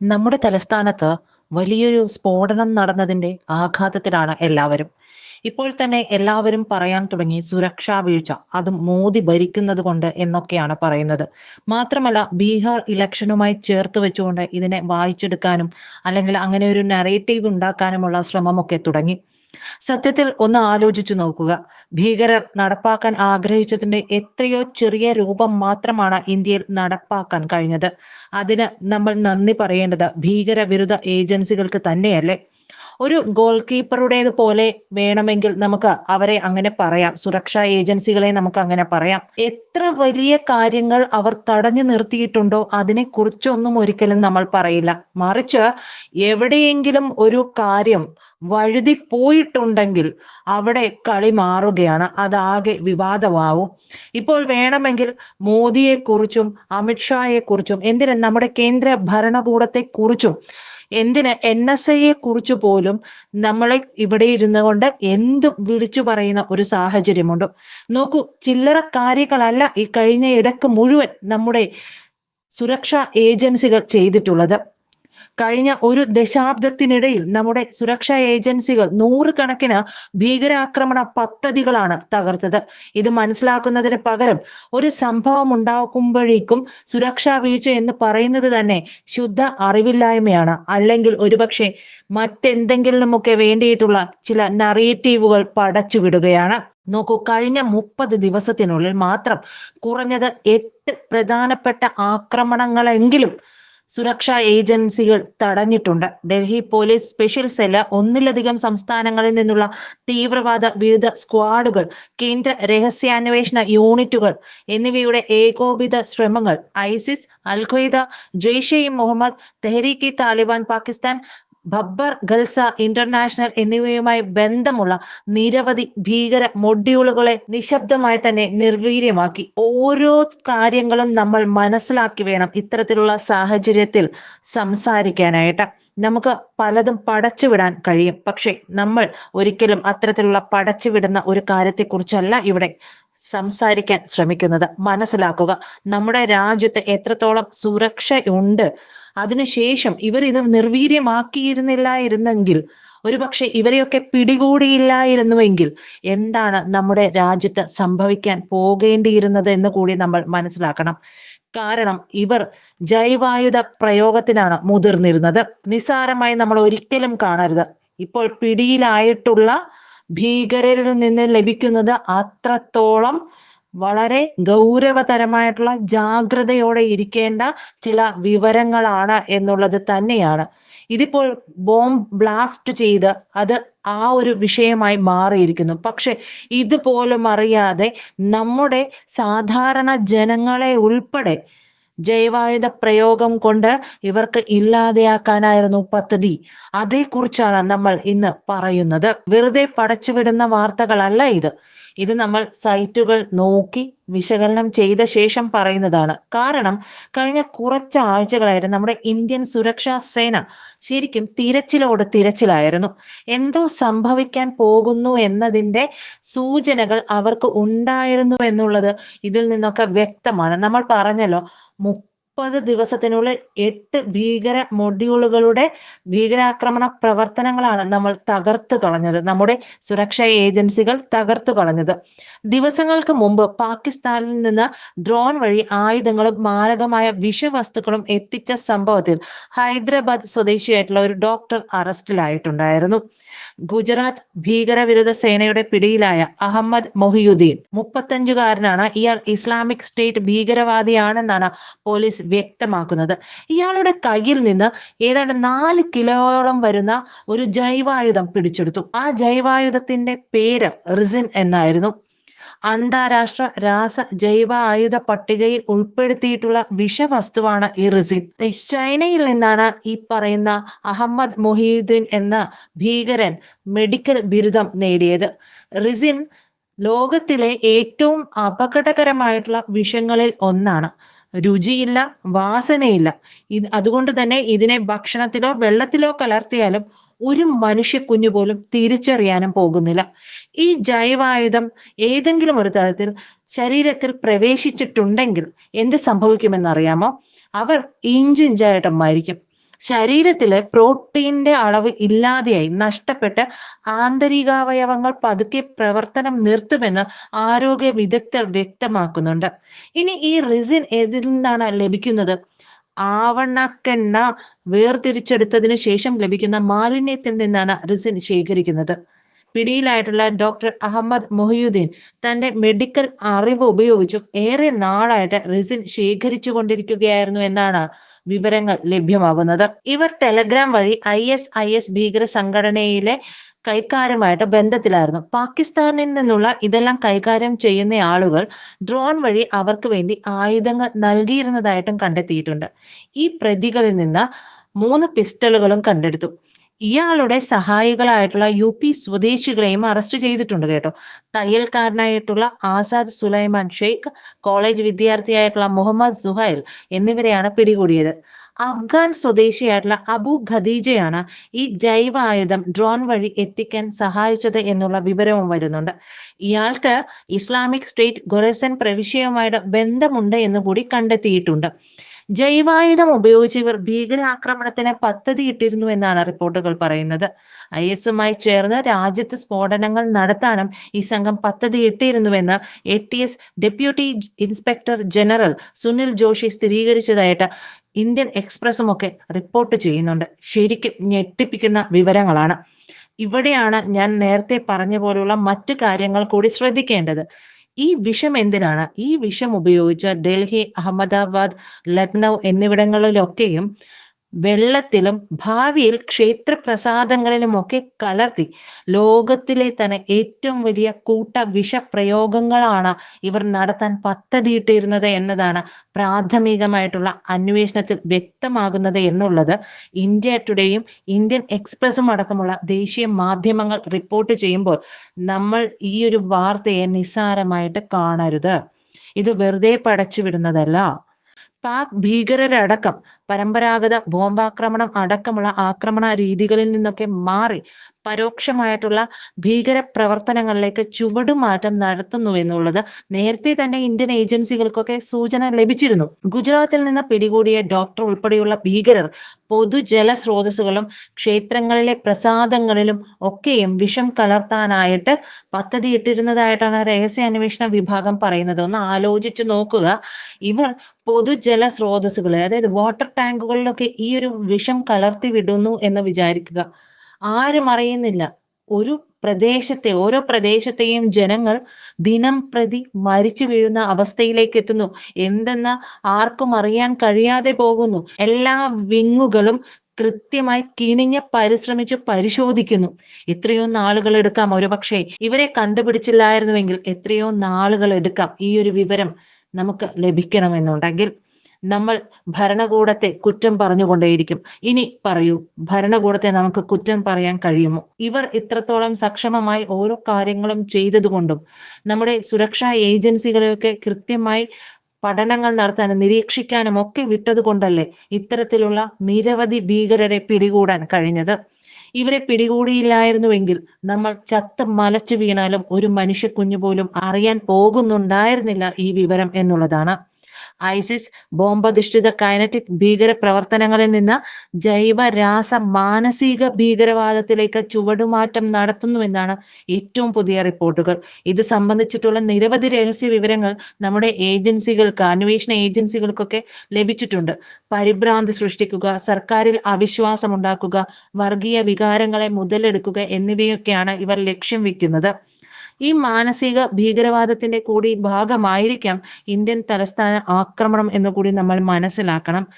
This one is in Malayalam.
നമ്മുടെ തലസ്ഥാനത്ത് വലിയൊരു സ്ഫോടനം നടന്നതിന്റെ ആഘാതത്തിലാണ് എല്ലാവരും. ഇപ്പോൾ തന്നെ എല്ലാവരും പറയാൻ തുടങ്ങി സുരക്ഷാ വീഴ്ച. അതും മോദി ഭരിക്കുന്നത് കൊണ്ട് എന്നൊക്കെയാണ് പറയുന്നത്. മാത്രമല്ല ബീഹാർ ഇലക്ഷനുമായി ചേർത്ത് വെച്ചുകൊണ്ട് ഇതിനെ വായിച്ചെടുക്കാനും അല്ലെങ്കിൽ അങ്ങനെ ഒരു നറേറ്റീവ് ഉണ്ടാക്കാനുമുള്ള ശ്രമമൊക്കെ തുടങ്ങി. സത്യത്തിൽ ഒന്ന് ആലോചിച്ചു നോക്കുക. ഭീകരർ നടപ്പാക്കാൻ ആഗ്രഹിച്ചതിന്റെ എത്രയോ ചെറിയ രൂപം മാത്രമാണ് ഇന്ത്യയിൽ നടപ്പാക്കാൻ കഴിഞ്ഞത്. അതിന് നമ്മൾ നന്ദി പറയേണ്ടത് ഭീകരവിരുദ്ധ ഏജൻസികൾക്ക് തന്നെയല്ലേ? ഒരു ഗോൾ കീപ്പറുടേത് പോലെ വേണമെങ്കിൽ നമുക്ക് അവരെ അങ്ങനെ പറയാം. സുരക്ഷാ ഏജൻസികളെ നമുക്ക് അങ്ങനെ പറയാം. എത്ര വലിയ കാര്യങ്ങൾ അവർ തടഞ്ഞു നിർത്തിയിട്ടുണ്ടോ അതിനെക്കുറിച്ചൊന്നും ഒരിക്കലും നമ്മൾ പറയില്ല. മറിച്ച് എവിടെയെങ്കിലും ഒരു കാര്യം വഴുതി പോയിട്ടുണ്ടെങ്കിൽ അവിടെ കളി മാറുകയാണ്. അതാകെ വിവാദമാവും. ഇപ്പോൾ വേണമെങ്കിൽ മോദിയെക്കുറിച്ചും അമിത്ഷായെക്കുറിച്ചും ഷായെക്കുറിച്ചും എന്തിന് നമ്മുടെ കേന്ദ്ര ഭരണകൂടത്തെക്കുറിച്ചും എന്തിന് എൻ എസ് ഐയെ കുറിച്ച് പോലും നമ്മളെ ഇവിടെ ഇരുന്നു കൊണ്ട് എന്തും വിളിച്ചു പറയുന്ന ഒരു സാഹചര്യമുണ്ട്. നോക്കൂ ചില്ലറ കാര്യങ്ങളല്ല ഈ കഴിഞ്ഞ ഇടയ്ക്ക് മുഴുവൻ നമ്മുടെ സുരക്ഷാ ഏജൻസികൾ ചെയ്തിട്ടുള്ളത്. കഴിഞ്ഞ ഒരു ദശാബ്ദത്തിനിടയിൽ നമ്മുടെ സുരക്ഷാ ഏജൻസികൾ നൂറുകണക്കിന് ഭീകരാക്രമണ പദ്ധതികളാണ് തകർത്തത്. ഇത് മനസ്സിലാക്കുന്നതിന് പകരം ഒരു സംഭവം ഉണ്ടാക്കുമ്പോഴേക്കും സുരക്ഷാ വീഴ്ച എന്ന് പറയുന്നത് തന്നെ ശുദ്ധ അറിവില്ലായ്മയാണ്. അല്ലെങ്കിൽ ഒരുപക്ഷെ മറ്റെന്തെങ്കിലുമൊക്കെ വേണ്ടിയിട്ടുള്ള ചില നറേറ്റീവുകൾ പടച്ചുവിടുകയാണ്. നോക്കൂ കഴിഞ്ഞ മുപ്പത് ദിവസത്തിനുള്ളിൽ മാത്രം കുറഞ്ഞത് എട്ട് പ്രധാനപ്പെട്ട ആക്രമണങ്ങളെങ്കിലും സുരക്ഷാ ഏജൻസികൾ തടഞ്ഞിട്ടുണ്ട്. ഡൽഹി പോലീസ് സ്പെഷ്യൽ സെല്ല്, ഒന്നിലധികം സംസ്ഥാനങ്ങളിൽ നിന്നുള്ള തീവ്രവാദ വിരുദ്ധ സ്ക്വാഡുകൾ, കേന്ദ്ര രഹസ്യാന്വേഷണ യൂണിറ്റുകൾ എന്നിവയുടെ ഏകോപിത ശ്രമങ്ങൾ ISIS, Al Qaeda, Jaish e Mohammed, Tehreek Taliban Pakistan, Babbar Khalsa International എന്നിവയുമായി ബന്ധമുള്ള നിരവധി ഭീകര മൊഡ്യൂളുകളെ നിശബ്ദമായി തന്നെ നിർവീര്യമാക്കി. ഓരോ കാര്യങ്ങളും നമ്മൾ മനസ്സിലാക്കി വേണം ഇത്തരത്തിലുള്ള സാഹചര്യത്തിൽ സംസാരിക്കാനായിട്ട്. നമുക്ക് പലതും പടച്ചുവിടാൻ കഴിയും. പക്ഷേ നമ്മൾ ഒരിക്കലും അത്തരത്തിലുള്ള പടച്ചുവിടുന്ന ഒരു കാര്യത്തെക്കുറിച്ചല്ല ഇവിടെ സംസാരിക്കാൻ ശ്രമിക്കുന്നത്. മനസ്സിലാക്കുക നമ്മുടെ രാജ്യത്ത് എത്രത്തോളം സുരക്ഷയുണ്ട്. അതിനുശേഷം ഇവർ ഇത് നിർവീര്യമാക്കിയിരുന്നില്ലായിരുന്നെങ്കിൽ ഒരുപക്ഷെ ഇവരെയൊക്കെ പിടികൂടിയില്ലായിരുന്നുവെങ്കിൽ എന്താണ് നമ്മുടെ രാജ്യത്ത് സംഭവിക്കാൻ പോകേണ്ടിയിരുന്നത് എന്ന് കൂടി നമ്മൾ മനസ്സിലാക്കണം. കാരണം ഇവർ ജൈവായുധ പ്രയോഗത്തിനാണ് മുതിർന്നിരുന്നത്. നിസ്സാരമായി നമ്മൾ ഒരിക്കലും കാണരുത്. ഇപ്പോൾ പിടിയിലായിട്ടുള്ള ഭീകരരിൽ നിന്ന് ലഭിക്കുന്നത് അത്രത്തോളം വളരെ ഗൗരവതരമായിട്ടുള്ള ജാഗ്രതയോടെ ഇരിക്കേണ്ട ചില വിവരങ്ങളാണ് എന്നുള്ളത് തന്നെയാണ്. ഇതിപ്പോൾ ബോംബ് ബ്ലാസ്റ്റ് ചെയ്ത് അത് ആ ഒരു വിഷയമായി മാറിയിരിക്കുന്നു. പക്ഷെ ഇതുപോലും അറിയാതെ നമ്മുടെ സാധാരണ ജനങ്ങളെ ഉൾപ്പെടെ ജൈവായുധ പ്രയോഗം കൊണ്ട് ഇവർക്ക് ഇല്ലാതെയാക്കാനായിരുന്നു പദ്ധതി. അതേക്കുറിച്ചാണ് നമ്മൾ ഇന്ന് പറയുന്നത്. വെറുതെ പടച്ചുവിടുന്ന വാർത്തകളല്ല ഇത്. ഇത് നമ്മൾ സൈറ്റുകൾ നോക്കി വിശകലനം ചെയ്ത ശേഷം പറയുന്നതാണ്. കാരണം കഴിഞ്ഞ കുറച്ച് ആഴ്ചകളായിരുന്നു നമ്മുടെ ഇന്ത്യൻ സുരക്ഷാ സേന ശരിക്കും തിരച്ചിലോട് തിരച്ചിലായിരുന്നു. എന്തോ സംഭവിക്കാൻ പോകുന്നു എന്നതിന്റെ സൂചനകൾ അവർക്ക് ഉണ്ടായിരുന്നു എന്നുള്ളത് ഇതിൽ നിന്നൊക്കെ വ്യക്തമാണ്. നമ്മൾ പറഞ്ഞല്ലോ മുപ്പത് ദിവസത്തിനുള്ളിൽ എട്ട് ഭീകര മൊഡ്യൂളുകളുടെ ഭീകരാക്രമണ പ്രവർത്തനങ്ങളാണ് നമ്മൾ തകർത്തു കളഞ്ഞത്. നമ്മുടെ സുരക്ഷാ ഏജൻസികൾ തകർത്തു കളഞ്ഞത്. ദിവസങ്ങൾക്ക് മുമ്പ് പാകിസ്ഥാനിൽ നിന്ന് ഡ്രോൺ വഴി ആയുധങ്ങളും മാരകമായ വിഷവസ്തുക്കളും എത്തിച്ച സംഭവത്തിൽ ഹൈദരാബാദ് സ്വദേശിയായിട്ടുള്ള ഒരു ഡോക്ടർ അറസ്റ്റിലായിട്ടുണ്ടായിരുന്നു. ഗുജറാത്ത് ഭീകരവിരുദ്ധ സേനയുടെ പിടിയിലായ അഹമ്മദ് മൊഹിയുദ്ദീൻ മുപ്പത്തഞ്ചുകാരനാണ്. ഇയാൾ ഇസ്ലാമിക് സ്റ്റേറ്റ് ഭീകരവാദിയാണെന്നാണ് പോലീസ് വ്യക്തമാക്കുന്നത്. ഇയാളുടെ കയ്യിൽ നിന്ന് ഏതാണ്ട് നാല് കിലോയോളം വരുന്ന ഒരു ജൈവായുധം പിടിച്ചെടുത്തു. ആ ജൈവായുധത്തിന്റെ പേര് റിസിൻ എന്നായിരുന്നു. അന്താരാഷ്ട്ര രാസ ജൈവ ആയുധ പട്ടികയിൽ ഉൾപ്പെടുത്തിയിട്ടുള്ള വിഷവസ്തുവാണ് ഈ റിസിൻ. ചൈനയിൽ നിന്നാണ് ഈ പറയുന്ന അഹമ്മദ് മൊഹീദ്ദീൻ എന്ന ഭീകരൻ മെഡിക്കൽ ബിരുദം നേടിയത്. റിസിൻ ലോകത്തിലെ ഏറ്റവും അപകടകരമായിട്ടുള്ള വിഷങ്ങളിൽ ഒന്നാണ്. രുചിയില്ല, വാസനയില്ല. ഇത് അതുകൊണ്ട് തന്നെ ഇതിനെ ഭക്ഷണത്തിലോ വെള്ളത്തിലോ കലർത്തിയാലും ഒരു മനുഷ്യ കുഞ്ഞു പോലും തിരിച്ചറിയാനും പോകുന്നില്ല. ഈ ജൈവായുധം ഏതെങ്കിലും ഒരു തരത്തിൽ ശരീരത്തിൽ പ്രവേശിച്ചിട്ടുണ്ടെങ്കിൽ എന്ത് സംഭവിക്കുമെന്നറിയാമോ? അവർ ഇഞ്ചിഞ്ചായിട്ട് മരിക്കും. ശരീരത്തിലെ പ്രോട്ടീന്റെ അളവ് ഇല്ലാതെയായി നഷ്ടപ്പെട്ട് ആന്തരികാവയവങ്ങൾ പതുക്കെ പ്രവർത്തനം നിർത്തുമെന്ന് ആരോഗ്യ വിദഗ്ധർ വ്യക്തമാക്കുന്നുണ്ട്. ഇനി ഈ റിസിൻ എതിൽ നിന്നാണ് ലഭിക്കുന്നത്? ആവണക്കെണ്ണ വേർതിരിച്ചെടുത്തതിനു ശേഷം ലഭിക്കുന്ന മാലിന്യത്തിൽ നിന്നാണ് റിസിൻ ശേഖരിക്കുന്നത്. പിടിയിലായിട്ടുള്ള ഡോക്ടർ അഹമ്മദ് മൊഹിയുദ്ദീൻ തന്റെ മെഡിക്കൽ അറിവ് ഉപയോഗിച്ചും ഏറെ നാളായിട്ട് റിസിൻ ശേഖരിച്ചു കൊണ്ടിരിക്കുകയായിരുന്നു എന്നാണ് വിവരങ്ങൾ ലഭ്യമാകുന്നത്. ഇവർ ടെലഗ്രാം വഴി ഐ എസ് ഐ എസ് ഭീകര സംഘടനയിലെ കൈകാര്യമായിട്ട് ബന്ധത്തിലായിരുന്നു. പാകിസ്ഥാനിൽ നിന്നുള്ള ഇതെല്ലാം കൈകാര്യം ചെയ്യുന്ന ആളുകൾ ഡ്രോൺ വഴി അവർക്ക് വേണ്ടി ആയുധങ്ങൾ നൽകിയിരുന്നതായിട്ടും കണ്ടെത്തിയിട്ടുണ്ട്. ഈ പ്രതികളിൽ നിന്ന് മൂന്ന് പിസ്റ്റളുകളും കണ്ടെടുത്തു. ഇയാളുടെ സഹായികളായിട്ടുള്ള യു പി സ്വദേശികളെയും അറസ്റ്റ് ചെയ്തിട്ടുണ്ട് കേട്ടോ. തയ്യൽക്കാരനായിട്ടുള്ള ആസാദ് സുലൈമാൻ ഷെയ്ഖ് കോളേജ് വിദ്യാർത്ഥിയായിട്ടുള്ള മുഹമ്മദ് സുഹൈൽ എന്നിവരെയാണ് പിടികൂടിയത്. അഫ്ഗാൻ സ്വദേശിയായിട്ടുള്ള അബു ഖദീജയാണ് ഈ ജൈവ ആയുധം ഡ്രോൺ വഴി എത്തിക്കാൻ സഹായിച്ചത് എന്നുള്ള വിവരവും വരുന്നുണ്ട്. ഇയാൾക്ക് ഇസ്ലാമിക് സ്റ്റേറ്റ് ഗൊറസൻ പ്രവിശ്യയുമായിട്ട് ബന്ധമുണ്ട് എന്ന് കൂടി കണ്ടെത്തിയിട്ടുണ്ട്. ജൈവായുധം ഉപയോഗിച്ച് ഇവർ ഭീകരാക്രമണത്തിന് പദ്ധതിയിട്ടിരുന്നു എന്നാണ് റിപ്പോർട്ടുകൾ പറയുന്നത്. ഐ എസുമായി ചേർന്ന് രാജ്യത്ത് സ്ഫോടനങ്ങൾ നടത്താനും ഈ സംഘം പദ്ധതിയിട്ടിരുന്നുവെന്ന് A T S deputy inspector general Sunil Joshi സ്ഥിരീകരിച്ചതായിട്ട് Indian എക്സ്പ്രസും ഒക്കെ റിപ്പോർട്ട് ചെയ്യുന്നുണ്ട്. ശരിക്കും ഞെട്ടിപ്പിക്കുന്ന വിവരങ്ങളാണ്. ഇവിടെയാണ് ഞാൻ നേരത്തെ പറഞ്ഞ പോലുള്ള മറ്റു കാര്യങ്ങൾ കൂടി ശ്രദ്ധിക്കേണ്ടത്. ഈ വിഷം എന്തിനാണ്? ഈ വിഷം ഉപയോഗിച്ച് ഡൽഹി അഹമ്മദാബാദ് ലക്നൗ എന്നിവിടങ്ങളിലൊക്കെയും വെള്ളത്തിലും ഭാവിയിൽ ക്ഷേത്രപ്രസാദങ്ങളിലുമൊക്കെ കലർത്തി. ലോകത്തിലെ തന്നെ ഏറ്റവും വലിയ കൂട്ട വിഷപ്രയോഗങ്ങളാണ് ഇവർ നടത്താൻ പദ്ധതിയിട്ടിരുന്നത് എന്നതാണ് പ്രാഥമികമായിട്ടുള്ള അന്വേഷണത്തിൽ വ്യക്തമാകുന്നത് എന്നുള്ളത്. ഇന്ത്യ ടുഡേയും ഇന്ത്യൻ എക്സ്പ്രസും അടക്കമുള്ള ദേശീയ മാധ്യമങ്ങൾ റിപ്പോർട്ട് ചെയ്യുമ്പോൾ നമ്മൾ ഈ ഒരു വാർത്തയെ നിസ്സാരമായിട്ട് കാണരുത്. ഇത് വെറുതെ പടച്ചു വിടുന്നതല്ല. പാക് ഭീകരരടക്കം പരമ്പരാഗത ബോംബാക്രമണം അടക്കമുള്ള ആക്രമണ രീതികളിൽ നിന്നൊക്കെ മാറി പരോക്ഷമായിട്ടുള്ള ഭീകര പ്രവർത്തനങ്ങളിലേക്ക് ചുവടുമാറ്റം നടത്തുന്നു എന്നുള്ളത് നേരത്തെ തന്നെ ഇന്ത്യൻ ഏജൻസികൾക്കൊക്കെ സൂചന ലഭിച്ചിരുന്നു. ഗുജറാത്തിൽ നിന്ന് പിടികൂടിയ ഡോക്ടർ ഉൾപ്പെടെയുള്ള ഭീകരർ പൊതുജല സ്രോതസ്സുകളും ക്ഷേത്രങ്ങളിലെ പ്രസാദങ്ങളിലും ഒക്കെയും വിഷം കലർത്താനായിട്ട് പദ്ധതിയിട്ടിരുന്നതായിട്ടാണ് രഹസ്യാന്വേഷണ വിഭാഗം പറയുന്നത്. ഒന്ന് ആലോചിച്ചു നോക്കുക. ഇവർ പൊതുജല സ്രോതസ്സുകൾ അതായത് വാട്ടർ ടാങ്കുകളിലൊക്കെ ഈ ഒരു വിഷം കലർത്തി വിടുന്നു എന്ന് വിചാരിക്കുക. ആരും അറിയുന്നില്ല. ഒരു പ്രദേശത്തെ ഓരോ പ്രദേശത്തെയും ജനങ്ങൾ ദിനം പ്രതി മരിച്ചു വീഴുന്ന അവസ്ഥയിലേക്ക് എത്തുന്നു. എന്തെന്ന് ആർക്കും അറിയാൻ കഴിയാതെ പോകുന്നു. എല്ലാ വിങ്ങുകളും കൃത്യമായി കിണിഞ്ഞ് പരിശ്രമിച്ച് പരിശോധിക്കുന്നു. എത്രയോ നാളുകൾ എടുക്കാം ഒരുപക്ഷെ. ഇവരെ കണ്ടുപിടിച്ചില്ലായിരുന്നുവെങ്കിൽ എത്രയോ നാളുകൾ എടുക്കാം. ഈ ഒരു വിവരം നമുക്ക് ലഭിക്കണമെന്നുണ്ടെങ്കിൽ നമ്മൾ ഭരണകൂടത്തെ കുറ്റം പറഞ്ഞുകൊണ്ടേയിരിക്കും. ഇനി പറയൂ ഭരണകൂടത്തെ നമുക്ക് കുറ്റം പറയാൻ കഴിയുമോ? ഇവർ ഇത്രത്തോളം സക്ഷമമായി ഓരോ കാര്യങ്ങളും ചെയ്തതുകൊണ്ടും നമ്മുടെ സുരക്ഷാ ഏജൻസികളെയൊക്കെ കൃത്യമായി പഠനങ്ങൾ നടത്താനും നിരീക്ഷിക്കാനും ഒക്കെ വിട്ടത് കൊണ്ടല്ലേ ഇത്തരത്തിലുള്ള നിരവധി ഭീകരരെ പിടികൂടാൻ കഴിഞ്ഞത്? ഇവരെ പിടികൂടിയില്ലായിരുന്നുവെങ്കിൽ നമ്മൾ ചത്ത് മലച്ചു വീണാലും ഒരു മനുഷ്യ കുഞ്ഞു പോലും അറിയാൻ പോകുന്നുണ്ടായിരുന്നില്ല ഈ വിവരം എന്നുള്ളതാണ്. ഐസിസ് ബോംബധിഷ്ഠിത കൈനറ്റിക് ഭീകര പ്രവർത്തനങ്ങളിൽ നിന്ന് ജൈവ രാസ മാനസിക ഭീകരവാദത്തിലേക്ക് ചുവടുമാറ്റം നടത്തുന്നുവെന്നാണ് ഏറ്റവും പുതിയ റിപ്പോർട്ടുകൾ. ഇത് സംബന്ധിച്ചിട്ടുള്ള നിരവധി രഹസ്യ വിവരങ്ങൾ നമ്മുടെ ഏജൻസികൾക്ക് അന്വേഷണ ഏജൻസികൾക്കൊക്കെ ലഭിച്ചിട്ടുണ്ട്. പരിഭ്രാന്തി സൃഷ്ടിക്കുക സർക്കാരിൽ അവിശ്വാസം ഉണ്ടാക്കുക വർഗീയ വികാരങ്ങളെ മുതലെടുക്കുക എന്നിവയൊക്കെയാണ് ഇവർ ലക്ഷ്യം വെക്കുന്നത്. ഈ മാനസിക ഭീകരവാദത്തിന്റെ കൂടി ഭാഗമായിരിക്കാം ഇന്ത്യൻ തലസ്ഥാന ആക്രമണം എന്ന് കൂടി നമ്മൾ മനസ്സിലാക്കണം.